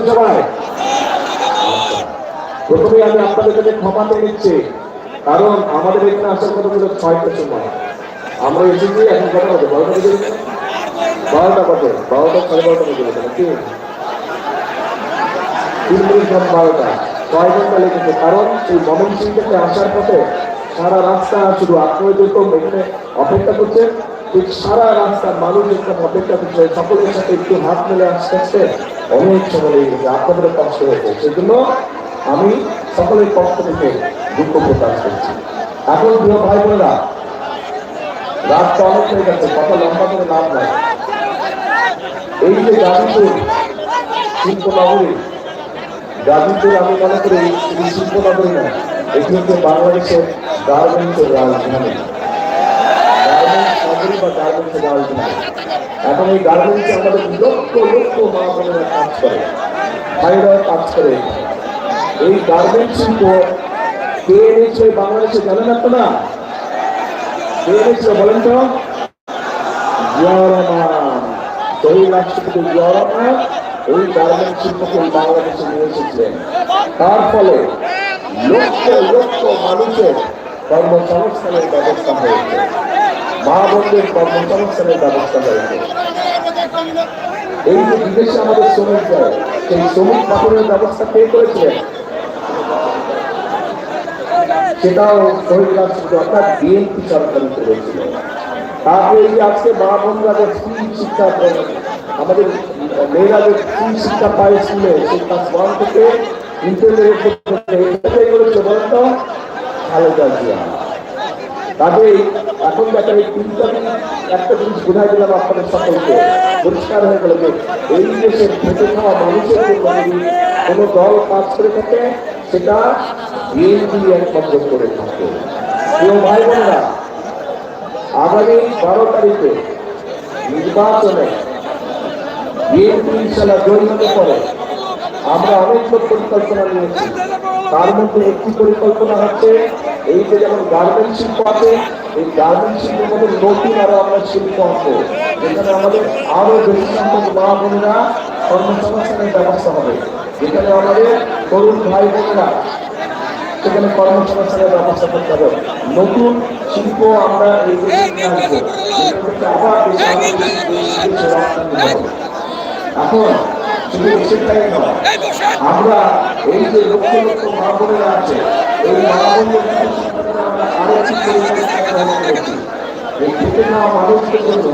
আছেন সবাই প্রথমে আমি আপনাদের কাছে ক্ষমা চেয়ে নিচ্ছি, কারণ আমাদের এখানে আসার কথা ছিল ছয়টার সময়। আমরা এসেছি এখন কটা বাজে? বারোটা বেজে? বারোটা বাজে। বারোটা, সাড়ে বারোটা বেজে গেছে নাকি? তিন মিনিট কম বারোটা। ছয় ঘণ্টা লেগেছে কারণ এই ময়মনসিং থেকে আসার পথে সারা রাস্তা শুধু যেরকম এখানে অপেক্ষা করছে। ঠিক সারা রাস্তা মানুষ এরকম অপেক্ষা করছে সকলের সাথে একটু হাত মেলে আসতে আসতে অনেক সময় লেগে গেছে আপনাদের কষ্ট হয়েছে সেজন্য আমি সকলের পক্ষ থেকে দুঃখ প্রকাশ করছি। এখন প্রিয় ভাই বোনেরা রাতটা অনেক হয়ে গেছে, কথা লম্বা করে লাভ নাই। এই যে গাজীপুর শিল্প নগরী গাজীপুর আমি মনে করি শুধু শিল্প নগরী না, এটি হচ্ছে বাংলাদেশের গার্মেন্টসের রাজধানী। গার্মেন্টস নগরী বা গার্মেন্টসের রাজধানী এখন এই গার্মেন্টসে আমাদের লক্ষ লক্ষ মা বোনেরা কাজ করে। ভাইরা কাজ করে। এই গার্মেন্টস শিল্প কে এনেছে বাংলাদেশে জানেন আপনারা? কে এনেছিল বলেন তো? রাষ্ট্রপতি এই গার্মেন্ট শিল্পকে বাংলাদেশে নিয়ে এসেছিলেন। তার ফলে লক্ষ লক্ষ মানুষের কর্মসংস্থানের ব্যবস্থা হয়েছে। মা বোনদের কর্মসংস্থানের ব্যবস্থা রয়েছে এই যে বিদেশে আমাদের শ্রমিক যায় সেই শ্রমিক পাঠানোর ব্যবস্থা কে করেছিলেন? সেটাও শহীদ রাষ্ট্রপতি অর্থাৎ বিএনপি সরকার করেছিল তারপরে এই আজকে মা বোনরা যে স্কুল শিক্ষা আমাদের মেয়েরা যে স্কুল শিক্ষা পায় স্কুলে, সেই ক্লাস ওয়ান থেকে ইন্টারমিডিয়েট এটাই করেছে বলেন তো খালেদা জিয়া। কাজেই এখন দেখা এই তিনটা একটা জিনিস বোঝাই দিলাম আপনাদের সকলকে। পরিষ্কার হয়ে গেল যে এই দেশের খেটে খাওয়া মানুষের যদি কোনো দল কাজ করে থাকে, সেটা বিএনপি একমাত্র করে থাকে। প্রিয় ভাই বোনেরা আগামী বারো তারিখে নির্বাচনে বিএনপি ইনশাল্লাহ জয়লাভ পারে। আমরা অনেক পরিকল্পনা নিয়েছি। তার মধ্যে একটি পরিকল্পনা হচ্ছে, এই যে যেমন গার্মেন্ট শিল্প আছে, এই গার্মেন্ট শিল্পের মধ্যে নতুন আরও আমরা শিল্প আছে যেখানে আমাদের আরও বেশি সংখ্যক মা বোনেরা কর্মসংস্থানের ব্যবস্থা হবে। যেখানে আমাদের তরুণ ভাই বোনেরা সেখানে কর্মসংস্থানের ব্যবস্থা করতে হবে। নতুন শিল্প আমরা এই আবার। এখন আমরা এই যে লক্ষ লক্ষ মা বোনেরা আছে, এই মা বোনদের এই খেটে খাওয়া মানুষদের জন্য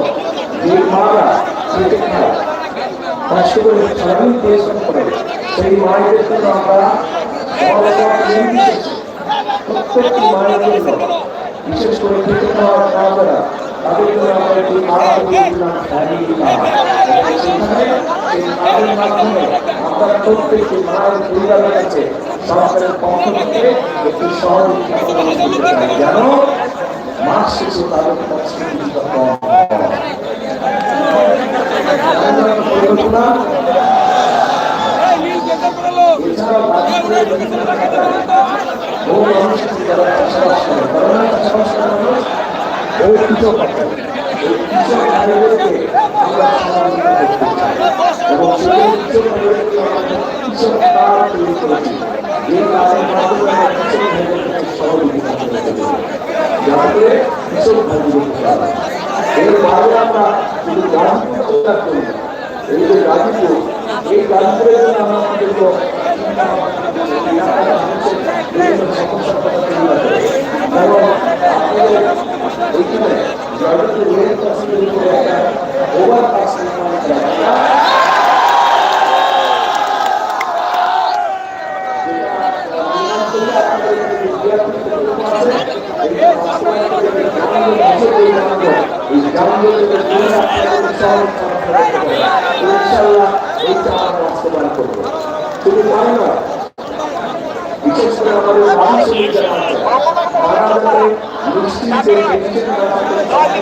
যে মারা খেটে খায় কষ্ট করে সারাদিন পরিশ্রম করে। সেই বিশেষ করে খেটে খাওয়া প্রত্যেকটি মায়ের পরিবারের কাছে সরকারের কম হয় পরিকল্পনা এছাড়াও গাজীপুরের বিভিন্ন এলাকায় বহু মানুষ আছে যারা চাষাবাস করে কারণ চাষাবাস করে মানুষ বহু কৃষক আছে এই কৃষক ভাইদেরকে আমরা সহযোগিতা করতে চাই এবং সেই কৃষক ভাইদেরকে আমরা কৃষক কার্ড তৈরি করেছি যে কার্ডের মাধ্যমে আমরা কৃষক ভাইদের কাছে সহযোগিতা করতে পারি যাতে কৃষক চালায় এর বাইরে আমরা শুধু গাজীপুর জেলা করি। এই যে গাজীপুর এই গাজীপুরের জন্য আমরা আপনাদের এইখানে জয়পুর রেল উপরে একটা ওভারপাস নির্মাণ করা হয়। বিশেষ করে আমাদের মানুষের যারা আছে, তারা যাতে নিশ্চিন্তে টেনশন না থাকে, সেই জন্য কিছু কিছু গার্মেন্টস আছে বা সকল শিল্প প্রতিষ্ঠানে আমরা আমাদের বোনদের জন্য তাদের বাচ্চারা যাতে ঠিকানা থাকে, ঠিকানা যাতে থাকে, তাদের জন্য এই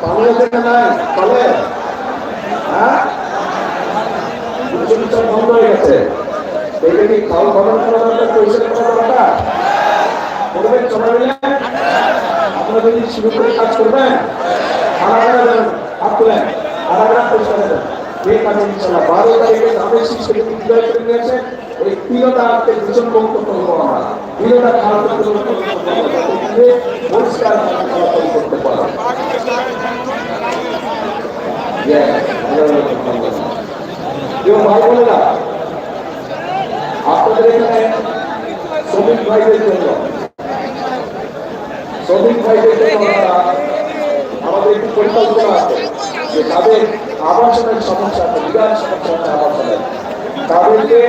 পানি আছে না হ্যাঁ হয়ে গেছে কি খাল খনন করা দরকার পরিষ্কার করা দরকার করবেন মিলে আপনারা যদি শুরু করে কাজ করবেন আলাদা আলাদা পরিষ্কার যে ইনশাল্লাহ বারো তারিখে আমাদের শিশুকে বিজয় করে নিয়েছে এই আজকে ভীষণ বক্তব্য করব আমরা। তিনটা খারাপ পরিষ্কার করতে পারো। কেউ ভাই বলে না? আপনাদের এখানে শ্রমিক ভাইদের জন্য, শ্রমিক ভাইদের জন্য আমাদের একটি পরিকল্পনা আছে যে তাদের আবাসনের সমস্যা আছে, বিরাট সমস্যা আছে আবাসনের তাদেরকে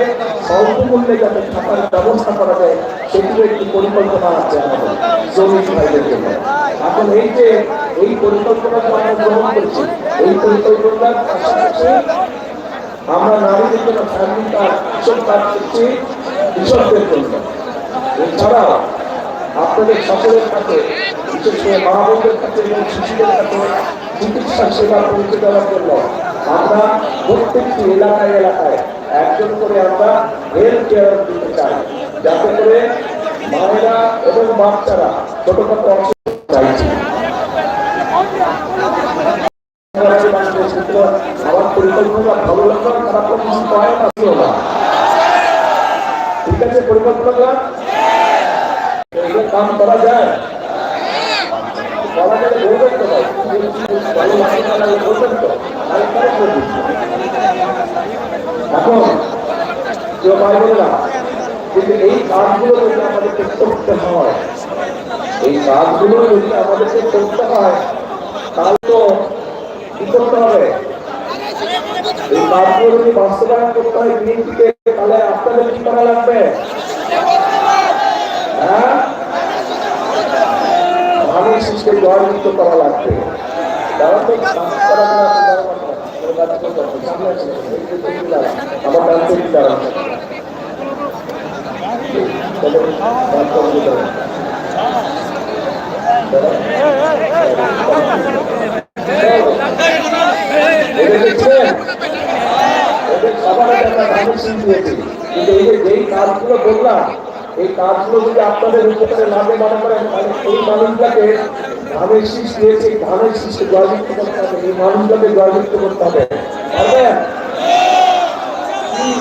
স্বল্প মূল্যে যাতে থাকার ব্যবস্থা করা যায় সেটির একটি পরিকল্পনা আছে আমাদের শ্রমিক ভাইদের জন্য। এখন এই যে এই পরিকল্পনাটা আমরা গ্রহণ করছি, এই পরিকল্পনার পাশাপাশি আমরা নারীদের জন্য ফ্যামিলি কার্ড কৃষক কার্ড করছি কৃষকদের জন্য। এছাড়াও আপনাদের সকলের কাছে, বিশেষ করে মা বোনদের কাছে এবং শিশুদের কাছে চিকিৎসা সেবা পৌঁছে দেওয়ার জন্য আমরা প্রত্যেকটি এলাকায় এলাকায় একজন করে আমরা হেলথ কেয়ার দিতে চাই যাতে করে মায়েরা এবং বাচ্চারা অসুখ চাইছি আমার পরিকল্পনা কাম করা যায় এখন কেউ হয় হয় তাহলে তো কি করতে হবে এই কাজগুলো যদি বাস্তবায়ন করতে হয় বিএনপিকে তাহলে আপনাদের কি করা লাগবে হ্যাঁ জয়যুক্ত করা লাগবে কিন্তু এই যে যেই কাজগুলো বললাম এই কাজগুলো যদি আপনাদের উপকারে লাভে মনে করেন, তাহলে এই মানুষটাকে ধানের শীষ দিয়েছে ধানের শীষকে জয়যুক্ত করতে হবে, এই মানুষটাকে জয়যুক্ত করতে হবে। পারবেন?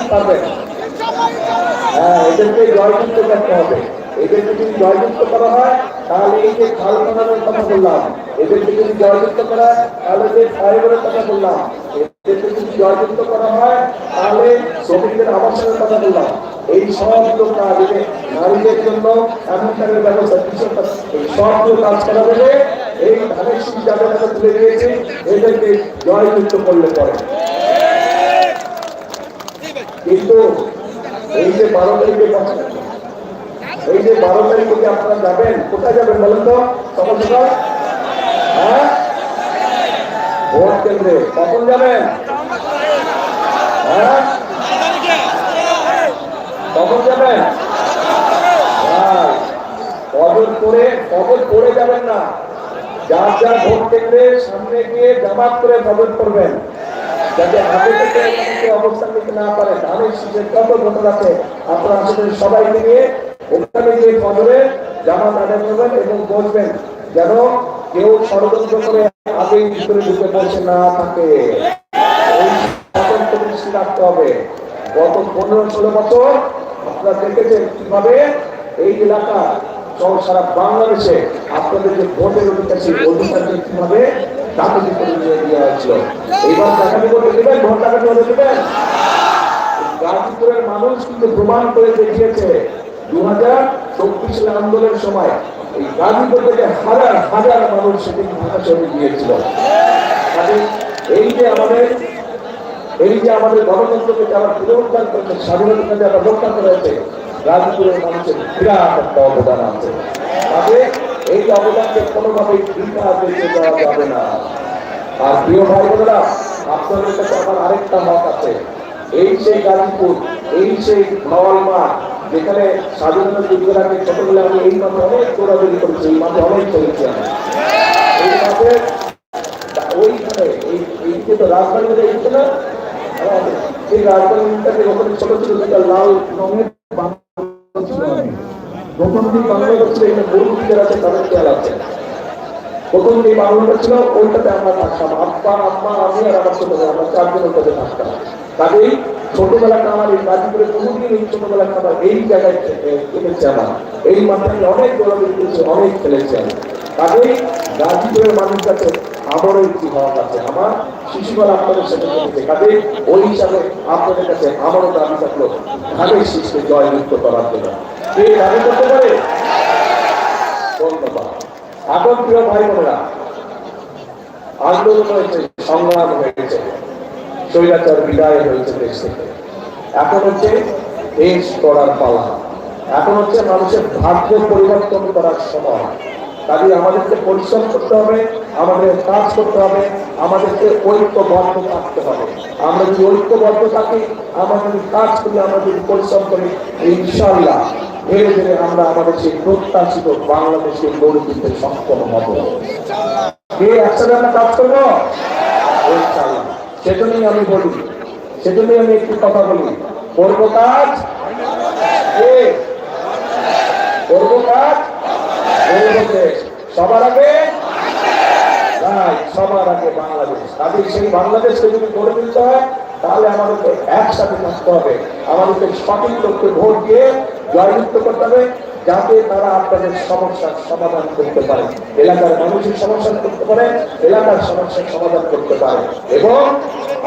পারবেন। হ্যাঁ এদেরকে জয়যুক্ত করতে হবে। এদেরকে যদি জয়যুক্ত করা হয়, তাহলে এই যে খাল বানানোর কথা বললাম, এদেরকে যদি জয়যুক্ত করা হয়, তাহলে যে ফাইবারের কথা বললাম, এদেরকে যদি জয়যুক্ত করা হয়, তাহলে শ্রমিকদের আবাসনের কথা বললাম। এই সবগুলো কাজ নারীদের জন্য এমনকারের ব্যবস্থা কৃষক সবগুলো কাজ করা। যাবে এই ধানের শীষ যাদের হাতে তুলে দিয়েছে এদেরকে জয়যুক্ত করলে পরে। কিন্তু এই যে বারো তারিখে এই যে বারো তারিখে যে আপনারা যাবেন? কোথায় যাবেন বলেন তো? সকাল হ্যাঁ? ভোট কেন্দ্রে। কখন যাবেন? হ্যাঁ? কখন যাবেন? হ্যাঁ, কবর করে কবর করে যাবেন না। যার যার ভোট কেন্দ্রে সামনে গিয়ে জামাত করে কবর করবেন যাতে আগে থেকে অবস্থান নিতে না পারে। ধানের শীতের কত ভোটার আছে আপনারা আসলে সবাইকে নিয়ে ওখানে গিয়ে কবরে জামাত আদায় করবেন এবং বসবেন যেন কেউ ষড়যন্ত্র করে আগেই ভিতরে ঢুকে পড়ছে না থাকে। রাখতে হবে। গত পনেরো ষোলো বছর আপনারা দেখেছেন কীভাবে এই এলাকা সারা বাংলাদেশে আপনাদের যে ভোটের অধিকার কীভাবে মানুষ কিন্তু প্রমাণ করে দেখিয়েছে হাজার চব্বিশ আন্দোলনের সময় এই গাজীপুর থেকে হাজার হাজার মানুষ সেদিন ঢাকা গিয়েছিল। এই যে আমাদের এই যে আমাদের গণতন্ত্রকে যারা পুনরুদ্ধার করেছে, স্বাধীনতাকে যারা রক্ষা করেছে গাজীপুরের মানুষের বিরাট একটা অবদান আছে। তবে এই অবদানকে কোনোভাবেই বৃথা দেখে দেওয়া যাবে না। আর প্রিয় ভাই বোনেরা, আপনাদের কাছে আমার আরেকটা মত আছে। এই সেই গাজীপুর, এই সেই ভাওয়াল মাঠ যেখানে স্বাধীনতা যুদ্ধের ছোটবেলা আমি এই মাঠে অনেক দৌড়াদৌড়ি করেছি, এই মাঠে অনেক খেলেছি আমি। এই মাঠে, ওইখানে, এই এই যে রাজধানীতে এইছে না এই রাজধানীটাকে ওখানে ছোট অনেক। প্রথম দিন বাংলাটা ছিল ছিল এই জায়গায় কেটেছে এই মাঠে অনেক দৌড়াদৌড়ি অনেক খেলেছি। আমি কাজেই গাজীপুরের মানুষ কাছে আমারও আছে। আমার আপনাদের কাজেই ওই হিসাবে আপনাদের কাছে আমারও দাবি থাকল শিশুকে করার জন্য। কে দাবি করতে পারে? এখন প্রিয় ভাই বোনেরা, আন্দোলন হয়েছে, সংগ্রাম হয়েছে বিদায় হয়েছে দেশ থেকে। এখন হচ্ছে দেশ করার পালা। এখন হচ্ছে মানুষের ভাগ্য পরিবর্তন করার সময়। কাজে আমাদেরকে পরিশ্রম করতে হবে, আমাদের কাজ করতে হবে, আমাদেরকে ঐক্যবদ্ধ থাকতে হবে। আমরা যদি ঐক্যবদ্ধ থাকি যদি কাজ করি, আমরা যদি পরিশ্রম করি ইনশাল্লাহ ধীরে ধীরে আমরা আমাদের সেই প্রত্যাশিত বাংলাদেশকে গড়ে তুলতে সক্ষম হব। কে একসাথে আমরা কাজ করব? সেজন্যই আমি বলি, সেজন্যই আমি একটু কথা বলি, করব কাজ? করব কাজ? দেশ। সবার আগে? সবার আগে বাংলাদেশ। কাজে সেই বাংলাদেশকে যদি গড়ে তুলতে হয়, তাহলে আমাদেরকে একসাথে থাকতে হবে। আমাদেরকে সঠিক লোককে ভোট দিয়ে জয়যুক্ত করতে হবে, যাতে তারা আপনাদের সমস্যার সমাধান করতে পারে। এলাকার মানুষের সমস্যা করতে পারে, এলাকার সমস্যার সমাধান করতে পারে। এবং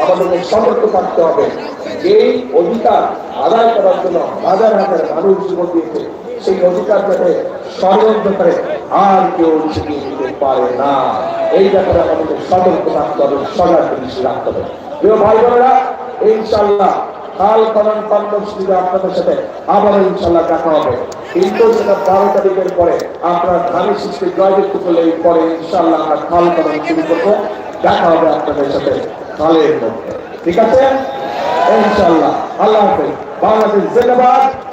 আমাদেরকে সতর্ক থাকতে হবে। যেই অধিকার আদায় করার জন্য হাজার হাজার মানুষ জীবন দিয়েছে। সেই অধিকার যাতে ষড়যন্ত্র করে আর কেউ ছিনিয়ে নিতে পারে না। এই ব্যাপারে আমাদের সতর্ক থাকতে হবে, সজাগ দৃষ্টি রাখতে হবে। প্রিয় ভাই বোনেরা ইনশাল্লাহ কাল আপনাদের সাথে আবার ইনশাল্লাহ দেখা হবে। কিন্তু সেটা বারো তারিখের পরে আপনার ধানের শিশুকে জয়যুক্ত করলে পরে ইনশাল্লাহ আমরা কাল কারণ শুরু করব। দেখা হবে আপনাদের সাথে কালের মধ্যে। ঠিক আছে? ইনশাল্লাহ আল্লাহ হাফেজ। বাংলাদেশ জিন্দাবাদ।